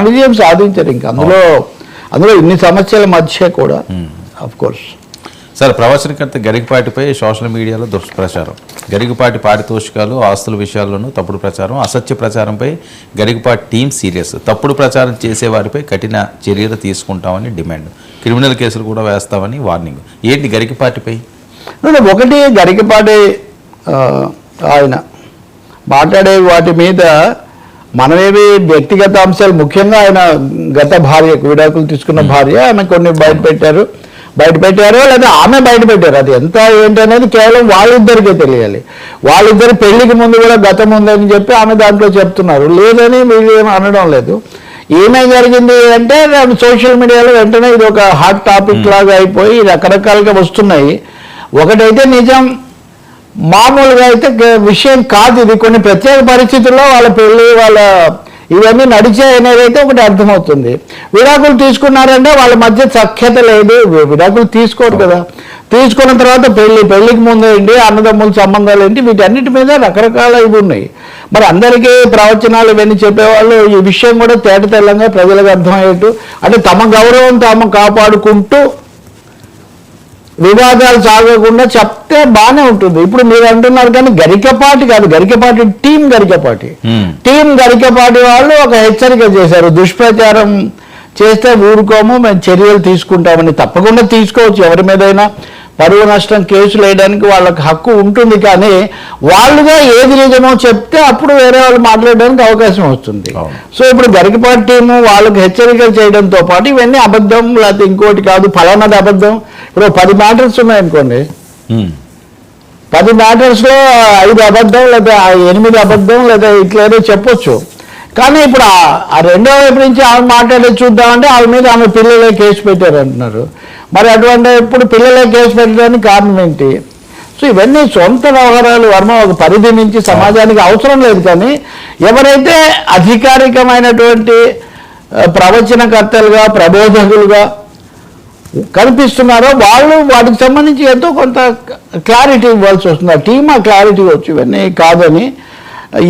విజయం సాధించారు ఇంకా. అందులో అందులో ఇన్ని సమస్యల మధ్య కూడా ఆఫ్ కోర్స్ సార్ ప్రవచనకర్త గరికపాటిపై సోషల్ మీడియాలో దుష్ప్రచారం. గరికపాటి పారితోషికాలు ఆస్తుల విషయాల్లోనూ తప్పుడు ప్రచారం అసత్య ప్రచారంపై గరికపాటి టీం సీరియస్. తప్పుడు ప్రచారం చేసే వారిపై కఠిన చర్యలు తీసుకుంటామని డిమాండ్. క్రిమినల్ కేసులు కూడా వేస్తామని వార్నింగ్. ఏంటి గరికపాటిపై? ఒకటి గరికపాటి ఆయన మాట్లాడే వాటి మీద మనమేవి వ్యక్తిగత అంశాలు ముఖ్యంగా ఆయన గత భార్య విడాకులు తీసుకున్న భార్య ఆమె కొన్ని బయట పెట్టారు. బయట పెట్టారు లేదా ఆమె బయట పెట్టారు? అది ఎంత ఏంటి అనేది కేవలం వాళ్ళిద్దరికే తెలియాలి. వాళ్ళిద్దరి పెళ్ళికి ముందు కూడా గతం ఉందని చెప్పి ఆమె దాంట్లో చెప్తున్నారు. లేదని వీళ్ళు ఏం అనడం లేదు. ఏమేం జరిగింది అంటే సోషల్ మీడియాలో వెంటనే ఇది ఒక హాట్ టాపిక్ లాగా అయిపోయి రకరకాలుగా వస్తున్నాయి. ఒకటైతే నిజం మామూలుగా అయితే విషయం కాదు. ఇది కొన్ని ప్రత్యేక పరిస్థితుల్లో వాళ్ళ పెళ్ళి వాళ్ళ ఇవన్నీ నడిచాయి అనేది అయితే ఒకటి అర్థమవుతుంది. విడాకులు తీసుకున్నారంటే వాళ్ళ మధ్య సఖ్యత లేదు. విడాకులు తీసుకోరు కదా. తీసుకున్న తర్వాత పెళ్ళి పెళ్ళికి ముందు ఏంటి అన్నదమ్ముల సంబంధాలు ఏంటి వీటన్నిటి మీద రకరకాల ఇవి ఉన్నాయి. మరి అందరికీ ప్రవచనాలు ఇవన్నీ చెప్పేవాళ్ళు ఈ విషయం కూడా తేట తెల్లంగా ప్రజలకు అర్థమయ్యేట్టు. అంటే తమ గౌరవం తాము కాపాడుకుంటూ వివాదాలు సాగకుండా చెప్తే బాగానే ఉంటుంది. ఇప్పుడు మీరు అంటున్నారు కానీ గరికపాటి కాదు. గరికపాటి టీం గరికపాటి. టీం గరికపాటి వాళ్ళు ఒక హెచ్చరిక చేశారు. దుష్ప్రచారం చేస్తే ఊరుకోము మేము చర్యలు తీసుకుంటామని తప్పకుండా తీసుకోవచ్చు ఎవరి మీదైనా. పరువు నష్టం కేసులు వేయడానికి వాళ్ళకి హక్కు ఉంటుంది కానీ వాళ్ళుగా ఏది నిజమో చెప్తే అప్పుడు వేరే వాళ్ళు మాట్లాడడానికి అవకాశం వస్తుంది. సో ఇప్పుడు గరికపాటి టీము వాళ్ళకి హెచ్చరికలు చేయడంతో పాటు ఇవన్నీ అబద్ధం లేకపోతే ఇంకోటి కాదు ఫలానాది అబద్ధం ఇప్పుడు పది మ్యాటర్స్ ఉన్నాయనుకోండి. పది మ్యాటర్స్లో ఐదు అబద్ధం లేదా ఎనిమిది అబద్ధం లేదా ఇట్లా ఏదో చెప్పొచ్చు కానీ ఇప్పుడు ఆ- రెండో వైపు నుంచి ఆమె మాట్లాడేది చూద్దామంటే ఆమె మీద ఆమె పిల్లలే కేసు పెట్టారు అంటున్నారు. మరి అటువంటి ఇప్పుడు పిల్లలే కేసు పెట్టడానికి కారణం ఏంటి? సో ఇవన్నీ సొంత వ్యవహారాలు వర్మ ఒక పరిధి నుంచి సమాజానికి అవసరం లేదు కానీ ఎవరైతే అధికారికమైనటువంటి ప్రవచనకర్తలుగా ప్రబోధకులుగా కనిపిస్తున్నారో వాళ్ళు వాటికి సంబంధించి ఎంతో కొంత క్లారిటీ ఇవ్వాల్సి వస్తుంది. ఆ టీమ్ ఆ క్లారిటీ వచ్చు ఇవన్నీ కాదని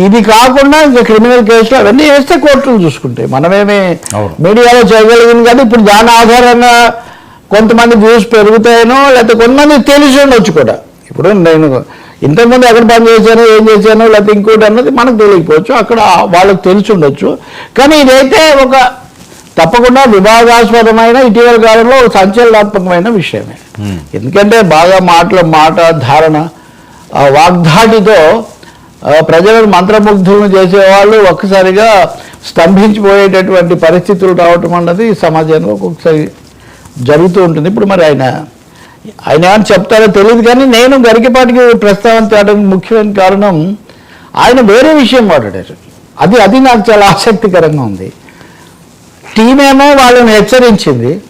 ఇది కాకుండా ఇంకా క్రిమినల్ కేసులు అవన్నీ వేస్తే కోర్టులు చూసుకుంటాయి మనమేమి. మీడియాలో చేయగలిగింది కానీ ఇప్పుడు దాని ఆధారంగా కొంతమంది వ్యూస్ పెరుగుతాయనో లేకపోతే కొంతమంది తెలిసి ఉండొచ్చు కూడా ఇప్పుడు నేను ఇంతకుముందు ఎక్కడ పని చేశానో ఏం చేశానో లేకపోతే ఇంకోటి అన్నది మనకు తెలియకపోవచ్చు అక్కడ వాళ్ళకి తెలిసి ఉండొచ్చు కానీ ఇదైతే ఒక తప్పకుండా విభాగాస్పదమైన ఇటీవల కాలంలో ఒక సంచలనాత్మకమైన విషయమే. ఎందుకంటే బాగా మాటల మాట ధారణ వాగ్ధాటితో ప్రజలను మంత్రముగ్ధులను చేసేవాళ్ళు ఒక్కసారిగా స్తంభించిపోయేటటువంటి పరిస్థితులు రావటం అన్నది సమాజంలో ఒక్కొక్కసారి జరుగుతూ ఉంటుంది. ఇప్పుడు మరి ఆయన ఆయన ఏమని చెప్తారో తెలియదు కానీ నేను గరికపాటికి ప్రస్తావన తేవడానికి ముఖ్యమైన కారణం ఆయన వేరే విషయం మాట్లాడారు. అది అది నాకు చాలా ఆసక్తికరంగా ఉంది. టీమేమో వాళ్ళని హెచ్చరించింది.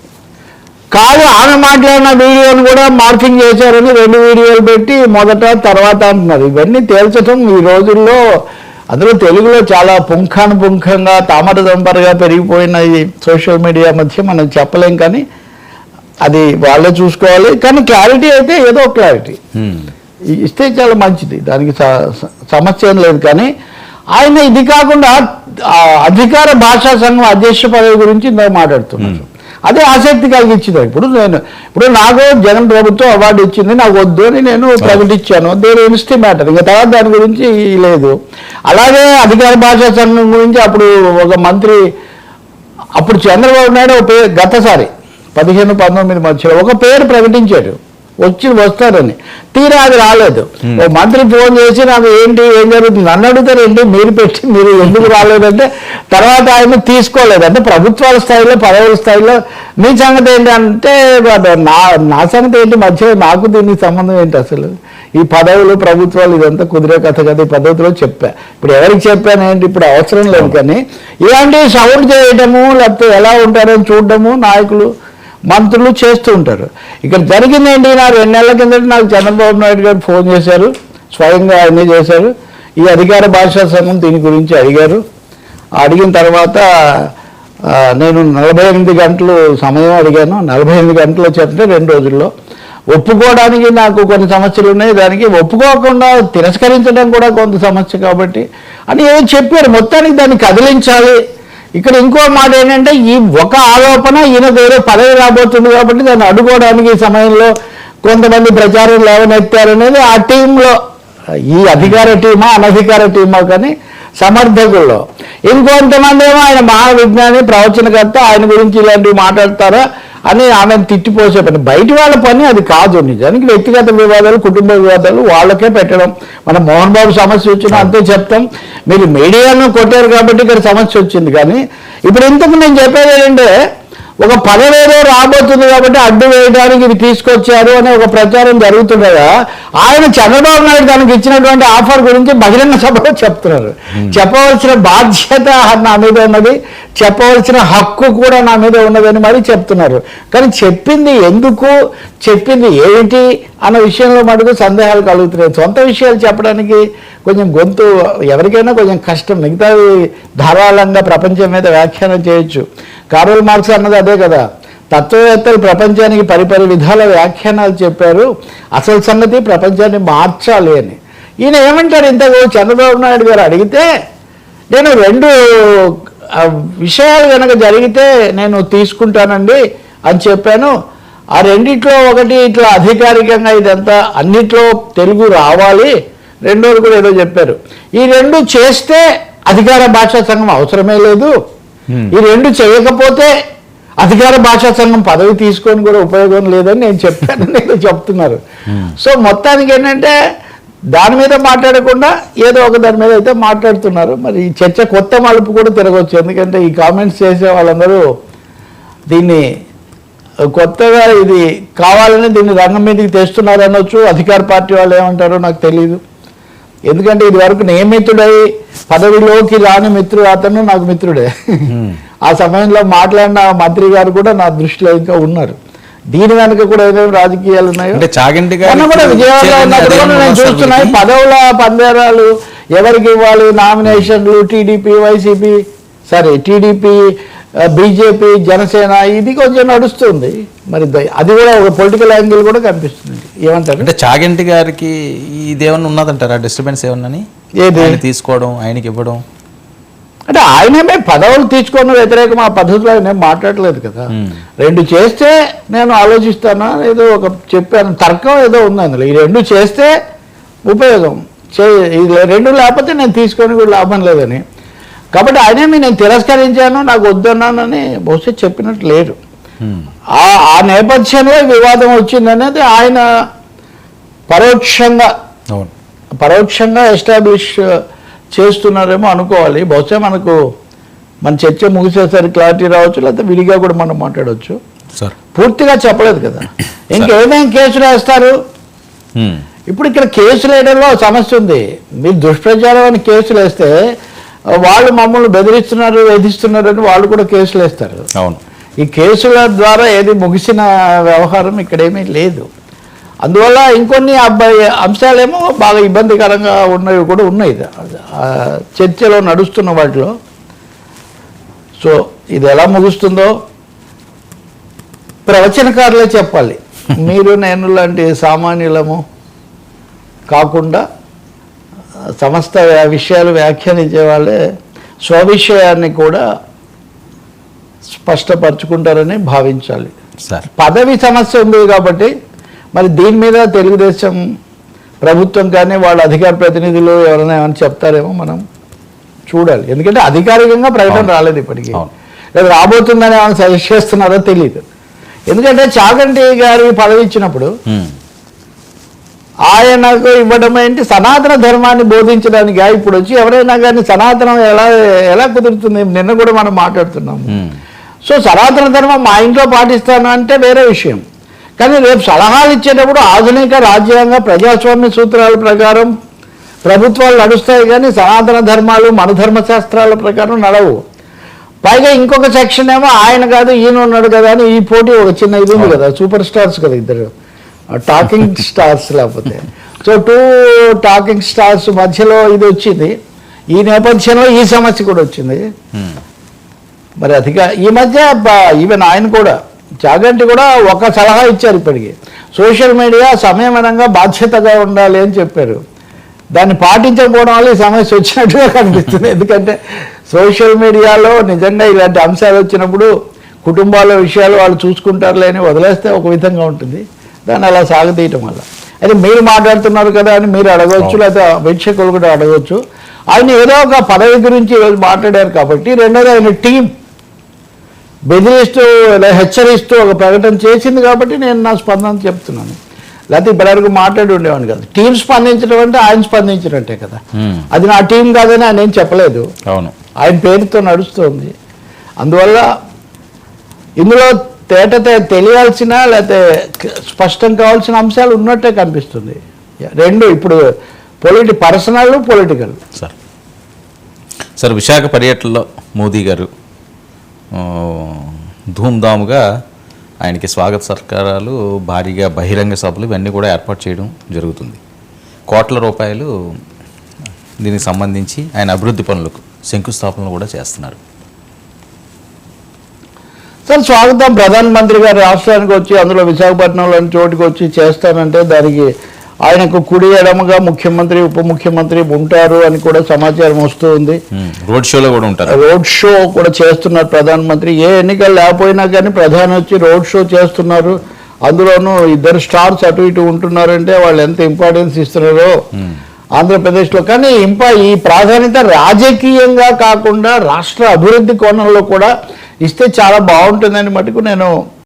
కాదు ఆమె మాట్లాడిన వీడియోని కూడా మార్కింగ్ చేశారని రెండు వీడియోలు పెట్టి మొదట తర్వాత అంటున్నారు. ఇవన్నీ తేల్చడం ఈ రోజుల్లో అందులో తెలుగులో చాలా పుంఖానుపుంఖంగా తామరదంపరగా పెరిగిపోయిన ఈ సోషల్ మీడియా మధ్య మనం చెప్పలేం కానీ అది వాళ్ళే చూసుకోవాలి. కానీ క్లారిటీ అయితే ఏదో క్లారిటీ. ఇస్తే చాలా మంచిది. దానికి సమస్య ఏం లేదు కానీ ఆయన ఇది కాకుండా అధికార భాషా సంఘం అధ్యక్ష పదవి గురించి ఇందాక మాట్లాడుతున్నారు. అదే ఆసక్తి కలిగించింది. ఇప్పుడు నేను ఇప్పుడు నాకు జగన్ ప్రభుత్వం అవార్డు ఇచ్చింది నాకు వద్దు అని నేను ప్రకటించాను. దేని ఇన్స్టీ మ్యాటర్ ఇంకా తర్వాత దాని గురించి లేదు. అలాగే అధికార భాషా సంఘం గురించి అప్పుడు ఒక మంత్రి అప్పుడు చంద్రబాబు నాయుడు ఒక పేరు గతసారి పదిహేను పంతొమ్మిది మధ్యలో ఒక పేరు ప్రకటించాడు. వచ్చి వస్తారని. తీరా అది రాలేదు. ఓ మంత్రి ఫోన్ చేసి నాకు ఏంటి ఏం జరుగుతుంది? నన్ను అడుగుతారు ఏంటి మీరు పెట్టి మీరు ఎందుకు రాలేదంటే తర్వాత ఆయన తీసుకోలేదు అంటే ప్రభుత్వాల స్థాయిలో పదవుల స్థాయిలో మీ సంగతి ఏంటి అంటే నా నా సంగతి ఏంటి? మధ్యలో నాకు దీనికి సంబంధం ఏంటి అసలు? ఈ పదవులు ప్రభుత్వాలు ఇదంతా కుదిరే కథ కదా ఈ పద్ధతిలో చెప్పా. ఇప్పుడు ఎవరికి చెప్పాను ఏంటి? ఇప్పుడు అవసరం లేదు కానీ ఇలాంటి సౌండ్ చేయటము లేకపోతే ఎలా ఉంటారని చూడటము నాయకులు మంత్రులు చేస్తూ ఉంటారు. ఇక్కడ జరిగింది ఏంటి నా రెండు నెలల కిందట నాకు చంద్రబాబు నాయుడు గారు ఫోన్ చేశారు. స్వయంగా ఆయనే చేశారు. ఈ అధికార భాషా సంఘం దీని గురించి అడిగారు. అడిగిన తర్వాత నేను నలభై ఎనిమిది గంటలు సమయం అడిగాను. నలభై ఎనిమిది గంటలు వచ్చారంటే రెండు రోజుల్లో. ఒప్పుకోవడానికి నాకు కొన్ని సమస్యలు ఉన్నాయి. దానికి ఒప్పుకోకుండా తిరస్కరించడం కూడా కొంత సమస్య కాబట్టి. అని ఏదో చెప్పారు. మొత్తానికి దాన్ని కదిలించాలి. ఇక్కడ ఇంకో మాట ఏంటంటే ఈ ఒక ఆలోపన ఈయనకు ఏదో పదవి రాబోతుంది కాబట్టి దాన్ని అడ్డుకోవడానికి ఈ సమయంలో కొంతమంది ప్రచారం లేవనెత్తారనేది ఆ టీంలో ఈ అధికార టీమా అనధికార టీమా కానీ సమర్థకుల్లో. ఇంకొంతమంది ఏమో ఆయన మహావిజ్ఞాని ప్రవచనకర్త ఆయన గురించి ఇలాంటివి మాట్లాడతారా? అని ఆమెను తిట్టిపోసే పని. బయట వాళ్ళ పని అది కాదు నిజానికి. వ్యక్తిగత వివాదాలు కుటుంబ వివాదాలు వాళ్ళకే పెట్టడం. మన మోహన్ బాబు సమస్య వచ్చినా అంతే చెప్తాం. మీరు మీడియాను కొట్టారు కాబట్టి ఇక్కడ సమస్య వచ్చింది. కానీ ఇప్పుడు ఇంతకు నేను చెప్పేది ఏంటంటే ఒక పదవి ఏదో రాబోతుంది కాబట్టి అడ్డు వేయడానికి ఇది తీసుకొచ్చారు అనే ఒక ప్రచారం జరుగుతుండగా ఆయన చంద్రబాబు నాయుడు తనకి ఇచ్చినటువంటి ఆఫర్ గురించి బహిరంగ సభలో చెప్తున్నారు. చెప్పవలసిన బాధ్యత నా మీద ఉన్నది చెప్పవలసిన హక్కు కూడా నా మీద ఉన్నదని మరి చెప్తున్నారు. కానీ చెప్పింది ఎందుకు చెప్పింది ఏమిటి అన్న విషయంలో మటుకు సందేహాలు కలుగుతున్నాయి. సొంత విషయాలు చెప్పడానికి కొంచెం గొంతు ఎవరికైనా కొంచెం కష్టం. మిగతావి ధారాళంగా ప్రపంచం మీద వ్యాఖ్యానం చేయొచ్చు. కారోల్ మార్క్స్ అన్నది అదే కదా. తత్వవేత్తలు ప్రపంచానికి పరిపరి విధాల వ్యాఖ్యానాలు చెప్పారు. అసలు సంగతి ప్రపంచాన్ని మార్చాలి అని. ఈయన ఏమంటారు? ఇంతకు చంద్రబాబు నాయుడు గారు అడిగితే నేను రెండు విషయాలు కనుక జరిగితే నేను తీసుకుంటానండి అని చెప్పాను. ఆ రెండిట్లో ఒకటి ఇట్లా అధికారికంగా ఇదంతా అన్నిట్లో తెలుగు రావాలి. రెండోది కూడా ఏదో చెప్పారు. ఈ రెండు చేస్తే అధికార భాషా సంఘం అవసరమే లేదు. ఈ రెండు చేయకపోతే అధికార భాషా సంఘం పదవి తీసుకొని కూడా ఉపయోగం లేదని నేను చెప్పాను నేను చెప్తున్నారు. సో మొత్తానికి ఏంటంటే దాని మీద మాట్లాడకుండా ఏదో ఒక దాని మీద అయితే మాట్లాడుతున్నారు. మరి ఈ చర్చ కొత్త మలుపు కూడా తిరగవచ్చు ఎందుకంటే ఈ కామెంట్స్ చేసే వాళ్ళందరూ దీన్ని కొత్తగా ఇది కావాలని దీన్ని రంగం మీదకి తెస్తున్నారు అనొచ్చు. అధికార పార్టీ వాళ్ళు ఏమంటారో నాకు తెలియదు ఎందుకంటే ఇది వరకు నియమితుడై పదవిలోకి రాని మిత్రుడు అతను నాకు మిత్రుడే. ఆ సమయంలో మాట్లాడిన మంత్రి గారు కూడా నా దృష్టిలో ఇంకా ఉన్నారు. దీని వెనక కూడా ఏమేమి రాజకీయాలు ఉన్నాయో? అంటే చాగంటి గారు మొన్న కూడా విజయవాడలో ఉన్నప్పుడు కూడా నేను చూస్తున్నాయి పదవుల పందేరాలు ఎవరికి ఇవ్వాలి? నామినేషన్లు TDP YCP sorry TDP BJP Janasena ఇది కొంచెం నడుస్తుంది. మరి అది కూడా ఒక పొలిటికల్ యాంగిల్ కూడా కనిపిస్తుంది. ఏమంటారు? అంటే చాగంటి గారికి ఇదేమన్నా ఉన్నదంటారా? డిస్టర్బెన్స్ ఏమన్నా ఏది? తీసుకోవడం ఆయనకి ఇవ్వడం? అంటే ఆయనేమే పదవులు తీసుకొని వ్యతిరేకం ఆ పద్ధతిలో ఆయన మాట్లాడలేదు కదా. రెండు చేస్తే నేను ఆలోచిస్తానా? ఏదో ఒక చెప్పాను. తర్కం ఏదో ఉంది అందులో ఈ రెండు చేస్తే ఉపయోగం. చే ఇది రెండు లేకపోతే నేను తీసుకొని కూడా లాభం లేదని. కాబట్టి ఆయనేమి నేను తిరస్కరించాను నాకు వద్దన్నానని బహుశా చెప్పినట్టు లేరు. ఆ ఆ నేపథ్యంలో వివాదం వచ్చిందనేది ఆయన పరోక్షంగా పరోక్షంగా ఎస్టాబ్లిష్ చేస్తున్నారేమో అనుకోవాలి. బహుశా మనకు మన చర్చ ముగిసేసరికి క్లారిటీ రావచ్చు లేకపోతే విడిగా కూడా మనం మాట్లాడవచ్చు సార్. పూర్తిగా చెప్పలేదు కదా. ఇంకేమేం కేసులు వేస్తారు. ఇప్పుడు ఇక్కడ కేసులు వేయడంలో సమస్య ఉంది. మీరు దుష్ప్రచారం అని కేసులు వేస్తే వాళ్ళు మమ్మల్ని బెదిరిస్తున్నారు వేధిస్తున్నారు అని వాళ్ళు కూడా కేసులు వేస్తారు. అవును. ఈ కేసుల ద్వారా ఏది ముగిసిన వ్యవహారం ఇక్కడేమీ లేదు. అందువల్ల ఇంకొన్ని అబ్బాయి అంశాలేమో బాగా ఇబ్బందికరంగా ఉన్నవి కూడా ఉన్నాయి. చర్చలో నడుస్తున్న వాటిలో. సో ఇది ఎలా ముగుస్తుందో ప్రవచనకారులే చెప్పాలి. మీరు నేను లాంటి సామాన్యులము కాకుండా సమస్త విషయాలు వ్యాఖ్యానించే వాళ్ళే స్వవిషయాన్ని కూడా స్పష్టపరచుకుంటారని భావించాలి సార్ పదవి సమస్య ఉంది కాబట్టి మరి దీని మీద తెలుగుదేశం ప్రభుత్వం కానీ వాళ్ళ అధికార ప్రతినిధులు ఎవరైనా ఏమైనా చెప్తారేమో మనం చూడాలి ఎందుకంటే అధికారికంగా ప్రకటన. రాలేదు ఇప్పటికీ. లేదా రాబోతుందని ఏమైనా సజెస్ట్ చేస్తున్నారో తెలియదు ఎందుకంటే చాగంటి గారి పదవి ఇచ్చినప్పుడు. ఆయనకు ఇవ్వడం ఏంటి సనాతన ధర్మాన్ని బోధించడానికి. ఇప్పుడు వచ్చి ఎవరైనా కానీ సనాతనం ఎలా ఎలా కుదురుతుంది? నిన్న కూడా మనం మాట్లాడుతున్నాము. సో సనాతన ధర్మం మా ఇంట్లో పాటిస్తాను అంటే వేరే విషయం. కానీ రేపు సలహాలు ఇచ్చేటప్పుడు ఆధునిక రాజ్యాంగ ప్రజాస్వామ్య సూత్రాల ప్రకారం ప్రభుత్వాలు నడుస్తాయి కానీ సనాతన ధర్మాలు మన ధర్మశాస్త్రాల ప్రకారం నడవు. పైగా ఇంకొక సెక్షన్ ఏమో ఆయన కాదు ఈయన ఉన్నాడు కదా అని ఈ పోటీ ఒక చిన్న ఇది ఉంది కదా సూపర్ స్టార్స్ కదా ఇద్దరు. టాకింగ్ స్టార్స్ లేకపోతే. సో టూ టాకింగ్ స్టార్స్ మధ్యలో ఇది వచ్చింది. ఈ నేపథ్యంలో ఈ సమస్య కూడా వచ్చింది. మరి అధిక ఈ మధ్య ఈవెన్ ఆయన కూడా జాగంటి కూడా ఒక సలహా ఇచ్చారు ఇప్పటికి. సోషల్ మీడియా సమయమనంగా బాధ్యతగా ఉండాలి అని చెప్పారు. దాన్ని పాటించకపోవడం వల్ల ఈ సమస్య వచ్చినట్టుగా కనిపిస్తుంది. ఎందుకంటే సోషల్ మీడియాలో నిజంగా ఇలాంటి అంశాలు వచ్చినప్పుడు కుటుంబాల విషయాలు వాళ్ళు చూసుకుంటారులే అని వదిలేస్తే ఒక విధంగా ఉంటుంది. దాన్ని అలా సాగతీయటం వల్ల. అయితే మీరు మాట్లాడుతున్నారు కదా అని మీరు అడగవచ్చు లేదా వీక్షకులు కూడా అడగవచ్చు. ఆయన ఏదో ఒక పదవి గురించి ఈరోజు మాట్లాడారు కాబట్టి రెండోది ఆయన టీం బెదిరిస్తూ లేదా హెచ్చరిస్తూ ఒక ప్రకటన చేసింది కాబట్టి నేను నా స్పందన చెప్తున్నాను. లేకపోతే ఇప్పటివరకు మాట్లాడి ఉండేవాడిని కదా. టీం స్పందించడం అంటే ఆయన స్పందించినట్టే కదా. అది నా టీం కాదని ఆయన ఏం చెప్పలేదు. అవును. ఆయన పేరుతో నడుస్తుంది. అందువల్ల ఇందులో తేట తెలియాల్సిన లేకపోతే స్పష్టం కావాల్సిన అంశాలు ఉన్నట్టే కనిపిస్తుంది. రెండు ఇప్పుడు పొలిటి personal political. Sir. Sir Visakha పర్యటనలో మోదీ గారు ధూమ్ధామ్గా ఆయనకి స్వాగత సత్కారాలు భారీగా బహిరంగ సభలు ఇవన్నీ కూడా ఏర్పాటు చేయడం జరుగుతుంది. కోట్ల రూపాయలు దీనికి సంబంధించి ఆయన అభివృద్ధి పనులకు శంకుస్థాపనలు కూడా చేస్తున్నారు. సార్ స్వాగతం. ప్రధానమంత్రి గారు రాష్ట్రానికి వచ్చి అందులో విశాఖపట్నంలోని చోటుకి వచ్చి చేస్తానంటే దానికి ఆయనకు కుడి ఎడమగా ముఖ్యమంత్రి ఉప ముఖ్యమంత్రి ఉంటారు అని కూడా సమాచారం వస్తూ ఉంది రోడ్ షోలో కూడా ఉంటారు. రోడ్ షో కూడా చేస్తున్నారు ప్రధానమంత్రి ఏ ఎన్నికలు లేకపోయినా కానీ ప్రధాని వచ్చి రోడ్ షో చేస్తున్నారు. అందులోనూ ఇద్దరు స్టార్స్ అటు ఇటు ఉంటున్నారంటే వాళ్ళు ఎంత ఇంపార్టెన్స్ ఇస్తున్నారో ఆంధ్రప్రదేశ్లో. కానీ ఇంపా ఈ ప్రాధాన్యత రాజకీయంగా కాకుండా రాష్ట్ర అభివృద్ధి కోణంలో కూడా ఇస్తే చాలా బాగుంటుందని మటుకు నేను